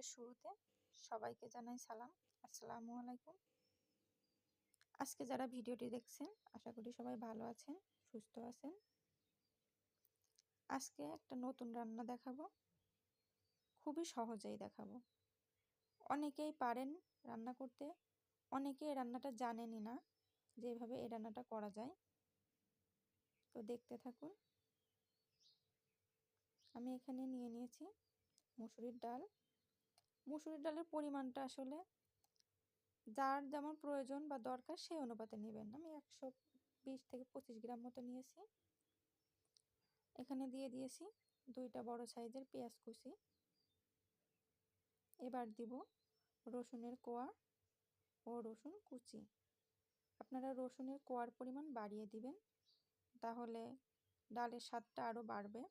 ভিডিওর শুরুতে সবাইকে জানাই সালাম। আসসালামু আলাইকুম। আজকে যারা ভিডিওটি দেখছেন, আশা করি সবাই ভালো আছেন, সুস্থ আছেন। আজকে একটা নতুন রান্না দেখাবো। খুবই সহজেই দেখাবো। অনেকেই পারেন রান্না করতে অনেকে এই রান্নাটা জানেনই না যেভাবে এই রান্নাটা করা যায়। তো দেখতে থাকুন। আমি এখানে নিয়ে নিয়েছি মুসুরির ডাল। মুসুরির ডালের পরিমাণটা আসলে যার যেমন প্রয়োজন বা দরকার সেই অনুপাতে নেবেন। আমি একশো বিশ থেকে পঁচিশ গ্রাম মতো নিয়েছি। এখানে দিয়ে দিয়েছি দুইটা বড় সাইজের পেঁয়াজ কুচি। এবার দিব রসুনের কোয়া ও রসুন কুচি। আপনারা রসুনের কোয়ার পরিমাণ বাড়িয়ে দিবেন, তাহলে ডালের স্বাদটা আরও বাড়বে।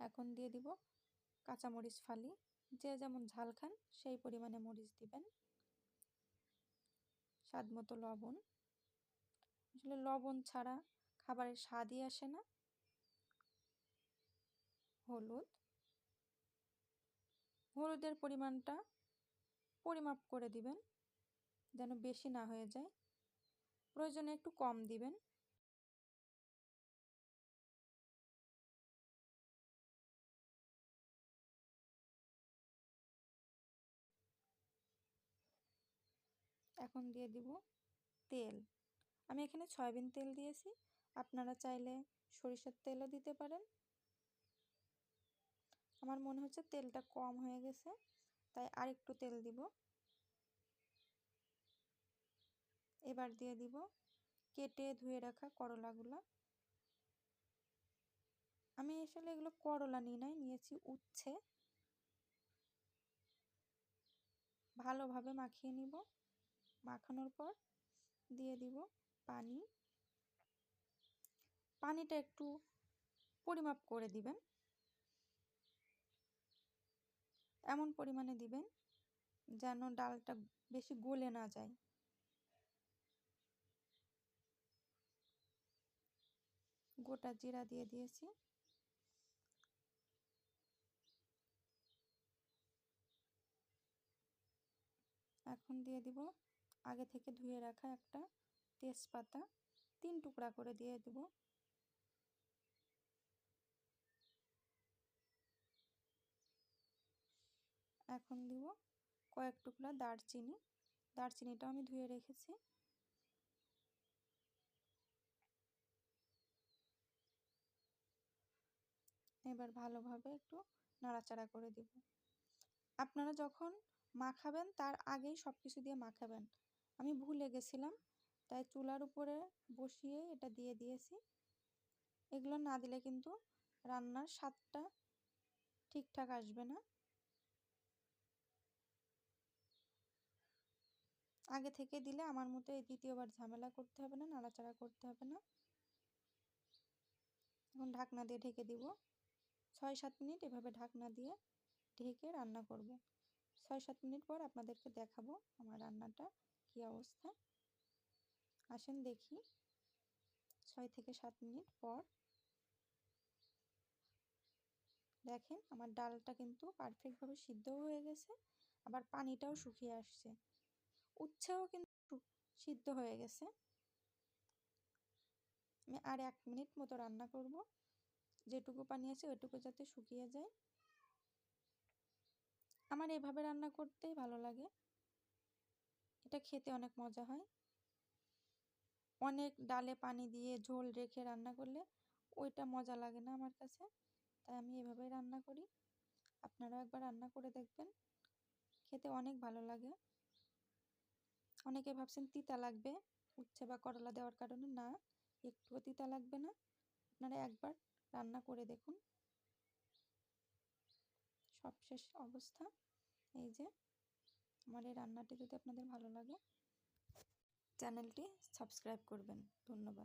এখন দিয়ে দিব কাঁচামরিচ ফালি, যে যেমন ঝাল খান, সেই পরিমাণে মরিচ দিবেন। স্বাদ মতো লবণ। আসলে লবণ ছাড়া খাবারের স্বাদই আসে না। হলুদ। হলুদের পরিমাণটা পরিমাপ করে দিবেন, যেন বেশি না হয়ে যায়। প্রয়োজনে একটু কম দিবেন। এখন দিয়ে দিব তেল। আমি এখানে সয়াবিন তেল দিয়েছি। আপনারা চাইলে সরিষার তেলও দিতে পারেন। আমার মনে হচ্ছে তেলটা কম হয়ে গেছে, তাই আরেকটু তেল দিব। এবার দিয়ে দিব কেটে ধুয়ে রাখা করলাগুলো। আমি আসলে এগুলো করলা নিয়ে নাই, নিয়েছি উচ্ছে। ভালোভাবে মাখিয়ে নিব। মাখানোর পর দিয়ে দিব পানি। পানিটা একটু পরিমাপ করে দিবেন। এমন পরিমাণে দিবেন যেন ডালটা বেশি গলে না যায়। গোটা জিরা দিয়ে দিয়েছি। এখন দিয়ে দিব আগে থেকে ধুয়ে রাখা একটা তেজপাতা তিন টুকরা করে দিয়ে দেব। এখন দিব কয়েক টুকরা দারচিনি। দারচিনিটা আমি ধুয়ে রেখেছি। এবার ভালোভাবে একটু নাড়াচাড়া করে দিব। আপনারা যখন মাখাবেন, তার আগেই সব কিছু দিয়ে মাখাবেন। আমি ভুলে গেছিলাম, তাই চুলার উপরে বসিয়ে এটা দিয়ে দিয়েছি। এগুলো না দিলে কিন্তু রান্নার স্বাদটা ঠিকঠাক আসবে না। আগে থেকে দিলে আমার মতো এই দ্বিতীয়বার ঝামেলা করতে হবে না, নাড়াচাড়া করতে হবে না। এখন ঢাকনা দিয়ে ঢেকে দিব। ছয় সাত মিনিট এভাবে ঢাকনা দিয়ে ঢেকে রান্না করব। ছয় সাত মিনিট পর আপনাদেরকে দেখাবো আমার রান্নাটা। কী অবস্থা? আসেন দেখি। ছয় থেকে সাত মিনিট পর। দেখেন, আমার ডালটা কিন্তু পারফেক্টভাবে সিদ্ধ হয়ে গেছে, আবার পানিটাও শুকিয়ে আসছে। উচ্ছেও কিন্তু সিদ্ধ হয়ে গেছে। আমি আর এক মিনিট মতো রান্না করব। যেটুকু পানি আছে ওইটুকু যাতে শুকিয়ে যায়। আমার এভাবে রান্না করতেই ভালো লাগে। এটা খেতে অনেক মজা হয়। অনেক ডালে পানি দিয়ে ঝোল রেখে রান্না করলে ওইটা মজা লাগে না আমার কাছে। তাই আমি এভাবেই রান্না করি। আপনারাও একবার রান্না করে দেখবেন। খেতে অনেক ভালো লাগে। অনেকে ভাবছেন তিতা লাগবে, উচ্ছে বা করলা দেওয়ার কারণে। না, একটুও তিতা লাগবে না। আপনারা একবার রান্না করে দেখুন। সবশেষ অবস্থা এই যে। আমার এই রান্নাটি যদি আপনাদের ভালো লাগে চ্যানেলটি সাবস্ক্রাইব করবেন। ধন্যবাদ।